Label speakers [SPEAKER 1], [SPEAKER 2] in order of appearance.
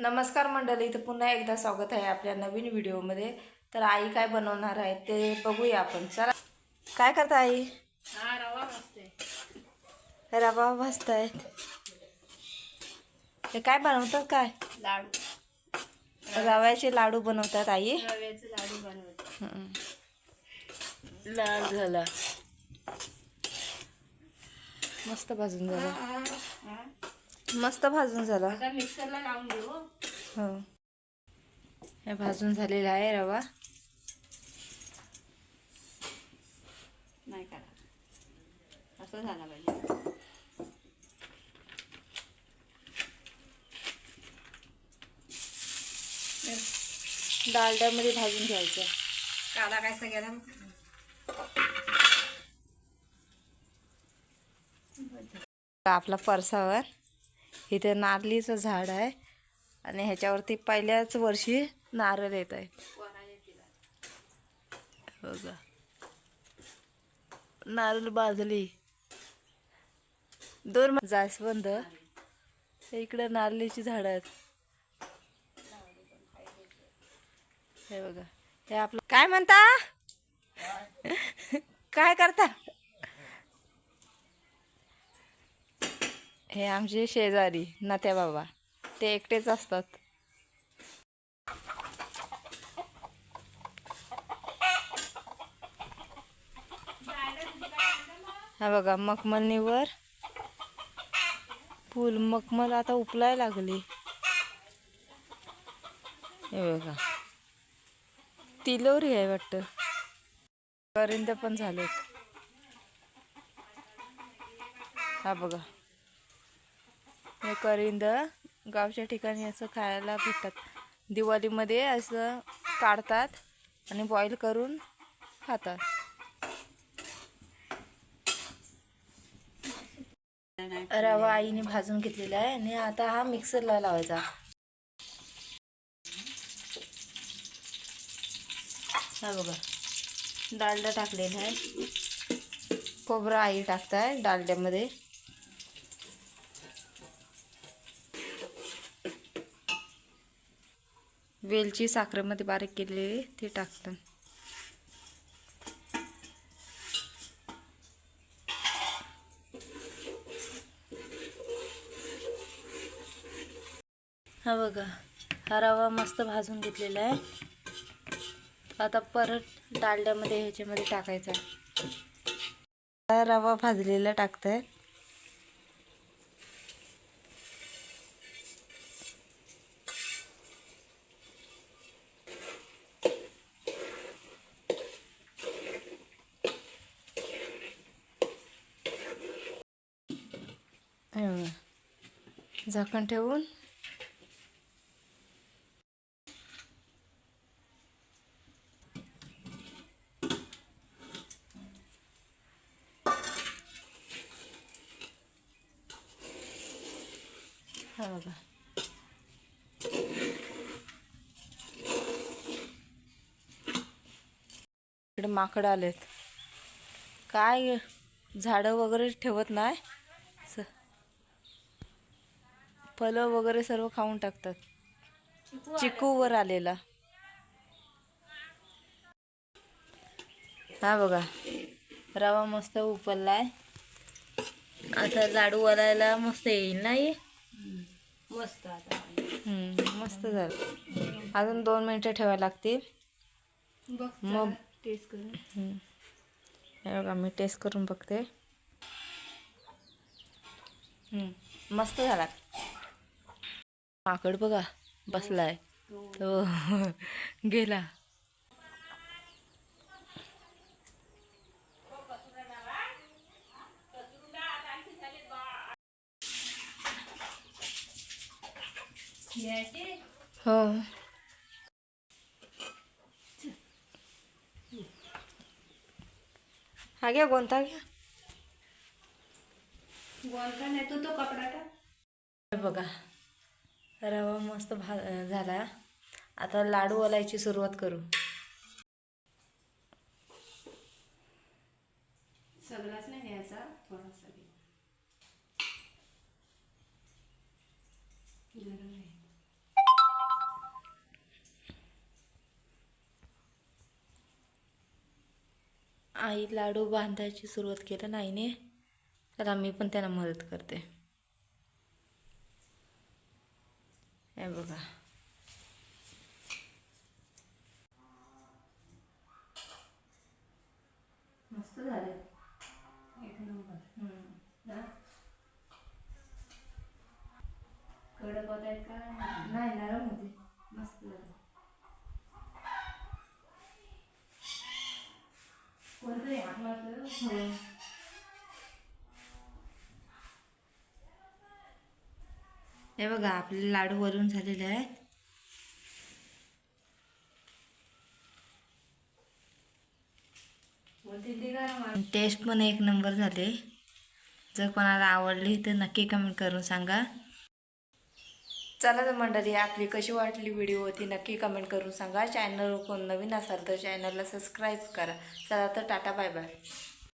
[SPEAKER 1] नमस्कार मंडळी इथं पुन्हा एकदा स्वागत आहे आपल्या नवीन व्हिडिओमध्ये. तर आई काय बनवणार आहे ते बघूया आपण. चला. काय करता आई?
[SPEAKER 2] रवा
[SPEAKER 1] भाजतायत. हे काय बनवतात काय?
[SPEAKER 2] लाडू.
[SPEAKER 1] रव्याचे लाडू बनवतात आई?
[SPEAKER 2] रव्याचे लाडू बनवते.
[SPEAKER 1] हम्म. लाल झाला. मस्त भाजून झाला? मस्त भाजून झाला.
[SPEAKER 2] मिक्सरला लावून घेऊ हो.
[SPEAKER 1] हो. भाजून झालेला आहे रवा.
[SPEAKER 2] नाही करा असं झाला पाहिजे.
[SPEAKER 1] डालड्यामध्ये भाजून घ्यायचं.
[SPEAKER 2] काला काय सगळ्याला?
[SPEAKER 1] आपला परसावर. इथे नारलीचं झाड आहे आणि ह्याच्यावरती पहिल्याच वर्षी नारळ येत आहे. बघा. नारळ बाजली दोन जास्वंद इकडं नारळीची झाडं आहेत. हे बघा. हे आपलं काय म्हणता? काय करता? हे आमचे शेजारी नात्या बाबा ते एकटेच असतात. हा बघा मखमलनीवर फुल मखमल आता उपलाय लागली. हे बघा. तिलोरी आहे वाटतं. करिंद पण झालेत. हा बघा. हे करिंद गावच्या ठिकाणी असं खायला भेटतात. दिवाळीमध्ये असं काढतात आणि बॉईल करून खातात. रवा आईने भाजून घेतलेला आहे आणि आता हा मिक्सरला लावायचा. हा बघा डालडा टाकलेला आहे. खोबरं आई टाकताय डालड्यामध्ये. वेलची साखरेमध्ये बारीक केलेली ती टाकतात हा बघा हा रवा मस्त भाजून घेतलेला आहे. आता परत डालड्यामध्ये ह्याच्यामध्ये टाकायचा हा रवा भाजलेला टाकताय. हे बघा. झाकण ठेवून. हा बघा. इकडे माकडं आलेत. काय झाडं वगैरे ठेवत नाही. स फलं वगैरे सर्व खाऊन टाकतात. चिकूवर आलेला. हा बघा. रवा मस्त उपललाय आता लाडू वलायला मस्त येईल नाही
[SPEAKER 2] मस्त आता.
[SPEAKER 1] मस्त झालं. अजून दोन मिनटं ठेवायला लागतील. मग
[SPEAKER 2] टेस्ट करून.
[SPEAKER 1] हे बघा मी टेस्ट करून बघते. हम्म, मस्त झाला. माकड बघा बसलाय. तो गेला.
[SPEAKER 2] घ्यायचे
[SPEAKER 1] हो. हा घ्या कोणता घ्या.
[SPEAKER 2] गोलका नाही तो तो कपडा टाक.
[SPEAKER 1] हे बघा. रवा मस्त भा झाला. आता लाडू ओलायची सुरुवात करू.
[SPEAKER 2] सगळाच नाही थोडासा
[SPEAKER 1] आई लाडू बांधायची सुरुवात केलं नाही तर आम्ही पण त्यांना मदत करते. हे बघा. मस्त झाले.
[SPEAKER 2] एक नंबर.
[SPEAKER 1] ना?
[SPEAKER 2] कडक होत आहेत का?
[SPEAKER 1] नाही नरम होते. मस्त झाले.
[SPEAKER 2] कोणतरी हात मारलं
[SPEAKER 1] हे बघा आपले लाडू वरून झालेले आहेत टेस्ट पण एक नंबर झाले. जर कोणाला आवडली तर नक्की कमेंट करून सांगा. चला तर मंडळी आपली कशी वाटली व्हिडिओ ती नक्की कमेंट करून सांगा. चॅनल कोण नवीन असाल तर चॅनलला सबस्क्राईब करा. चला तर टाटा बाय बाय